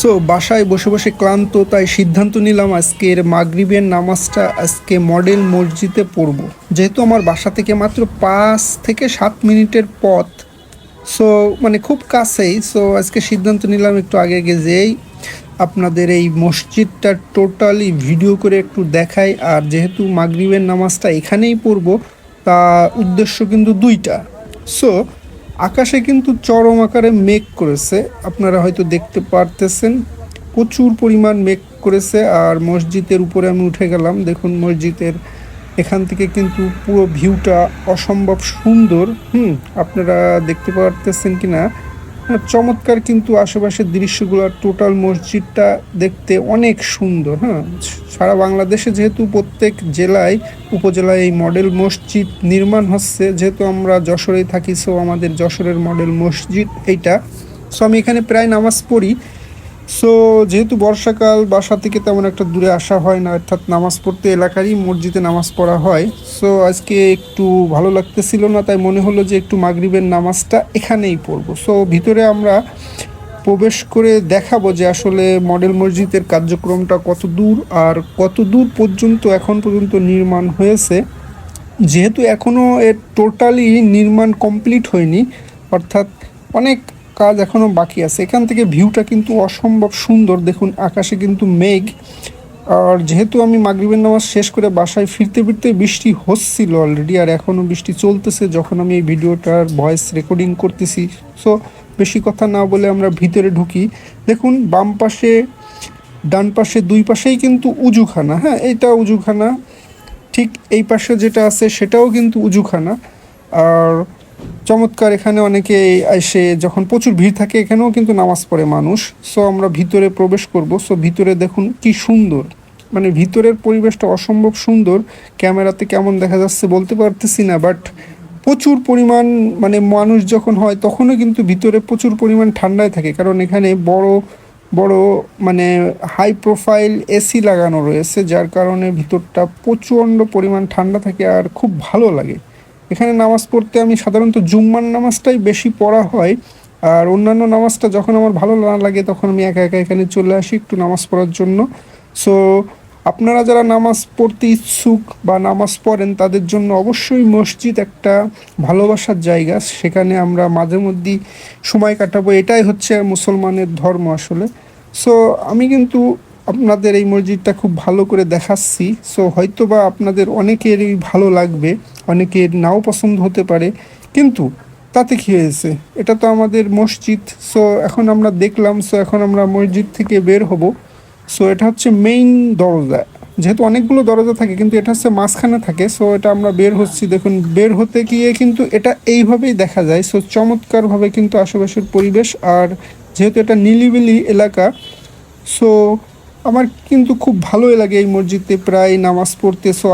So বাসায় বসে বসে ক্লান্ত, তাই সিদ্ধান্ত নিলাম আজকের মাগরিবের নামাজটা আজকে মডেল মসজিদে পড়ব। যেহেতু আমার বাসা থেকে মাত্র পাঁচ থেকে সাত মিনিটের পথ সো মানে খুব কাছেই সো আজকে সিদ্ধান্ত নিলাম একটু আগে আগে যেই আপনাদের এই মসজিদটা টোটালি ভিডিও করে একটু দেখাই, আর যেহেতু মাগরিবের নামাজটা এখানেই পড়ব, তা উদ্দেশ্য কিন্তু দুইটা। সো আকাশে কিন্তু চরম আকারে মেঘ করেছে। আপনারা হয়তো দেখতে পারতেছেন, প্রচুর পরিমাণ মেঘ করেছে আর মসজিদের উপরে আমি উঠে গেলাম। দেখুন মসজিদের এখান থেকে কিন্তু পুরো ভিউটা অসম্ভব সুন্দর। হুম, আপনারা দেখতে পারতেছেন কি না চমৎকার কিন্তু আশেপাশের দৃশ্যগুলো, টোটাল মসজিদটা দেখতে অনেক সুন্দর হ্যাঁ। সারা বাংলাদেশে যেহেতু প্রত্যেক জেলায়, উপজেলায় এই মডেল মসজিদ নির্মাণ হচ্ছে, যেহেতু আমরা যশোরে থাকি সো আমাদের যশোরের মডেল মসজিদ এইটা। সো আমি এখানে প্রায় নামাজ পড়ি। সো যেহেতু বর্ষাকাল, বাসা থেকে তেমন একটা দূরে আসা হয় না, অর্থাৎ নামাজ পড়তে এলাকারই মসজিদে নামাজ পড়া হয়। সো আজকে একটু ভালো লাগতেছিল না, তাই মনে হলো যে একটু মাগরিবের নামাজটা এখানেই পড়ব। সো ভিতরে আমরা প্রবেশ করে দেখাবো যে আসলে মডেল মসজিদের কার্যক্রমটা কত দূর আর কত দূর পর্যন্ত এখন পর্যন্ত নির্মাণ হয়েছে। যেহেতু এখনও এর টোটালি নির্মাণ কমপ্লিট হয়নি, অর্থাৎ অনেক কাজ এখনও বাকি আছে। এখান থেকে ভিউটা কিন্তু অসম্ভব সুন্দর। দেখুন, আকাশে কিন্তু মেঘ। আর যেহেতু আমি মাগরিবের নামাজ শেষ করে বাসায় ফিরতে ফিরতে বৃষ্টি হচ্ছিল অলরেডি আর এখনও বৃষ্টি চলতেছে, যখন আমি এই ভিডিওটার ভয়েস রেকর্ডিং করতেছি। সো বেশি কথা না বলে আমরা ভিতরে ঢুকি। দেখুন, বাম পাশে, ডান পাশে, দুই পাশেই কিন্তু উজুখানা। হ্যাঁ এইটা উজুখানা। ঠিক এই পাশে যেটা আছে, সেটাও কিন্তু উজুখানা। আর চমৎকার, এখানে অনেকে এসে যখন প্রচুর ভিড় থাকে, এখানেও কিন্তু নামাজ পড়ে মানুষ। সো আমরা ভিতরে প্রবেশ করব। সো ভিতরে দেখুন কি সুন্দর। মানে ভিতরের পরিবেশটা অসম্ভব সুন্দর। ক্যামেরাতে কেমন দেখা যাচ্ছে বলতে পারতেছি না বাট প্রচুর পরিমাণ মানে মানুষ যখন হয়, তখনও কিন্তু ভিতরে প্রচুর পরিমাণ ঠান্ডায় থাকে। কারণ এখানে বড় বড় মানে হাই প্রোফাইল এসি লাগানো রয়েছে, যার কারণে ভিতরটা প্রচণ্ড পরিমাণ ঠান্ডা থাকে আর খুব ভালো লাগে। এখানে নামাজ পড়তে আমি সাধারণত জুম্মার নামাজটাই বেশি পড়া হয়। আর অন্যান্য নামাজটা যখন আমার ভালো না লাগে, তখন আমি একা একা এখানে চলে আসি একটু নামাজ পড়ার জন্য। সো আপনারা যারা নামাজ পড়তে ইচ্ছুক বা নামাজ পড়েন, তাদের জন্য অবশ্যই মসজিদ একটা ভালোবাসার জায়গা। সেখানে আমরা মাঝে মধ্যেই সময় কাটাবো। এটাই হচ্ছে মুসলমানের ধর্ম আসলে। সো আমি কিন্তু আপনাদের এই মসজিদটা খুব ভালো করে দেখাচ্ছি। সো হয়তো বা আপনাদের অনেকেরই ভালো লাগবে। অনেকের নাও পছন্দ হতে পারে, কিন্তু তাতে কী হয়েছে? এটা তো আমাদের মসজিদ সো এখন আমরা দেখলাম সো এখন আমরা মসজিদ থেকে বের হব। সো এটা হচ্ছে মেইন দরজা। যেহেতু অনেকগুলো দরজা থাকে, কিন্তু এটা হচ্ছে মাঝখানে থাকে সো এটা আমরা বের হচ্ছি। দেখুন, বের হতে গিয়ে কিন্তু এটা এইভাবেই দেখা যায় সো চমৎকারভাবে কিন্তু আশেপাশের পরিবেশ, আর যেহেতু এটা নিলিবিলি এলাকা সো আমার কিন্তু খুব ভালোই লাগে এই মসজিদে প্রায় নামাজ পড়তে সো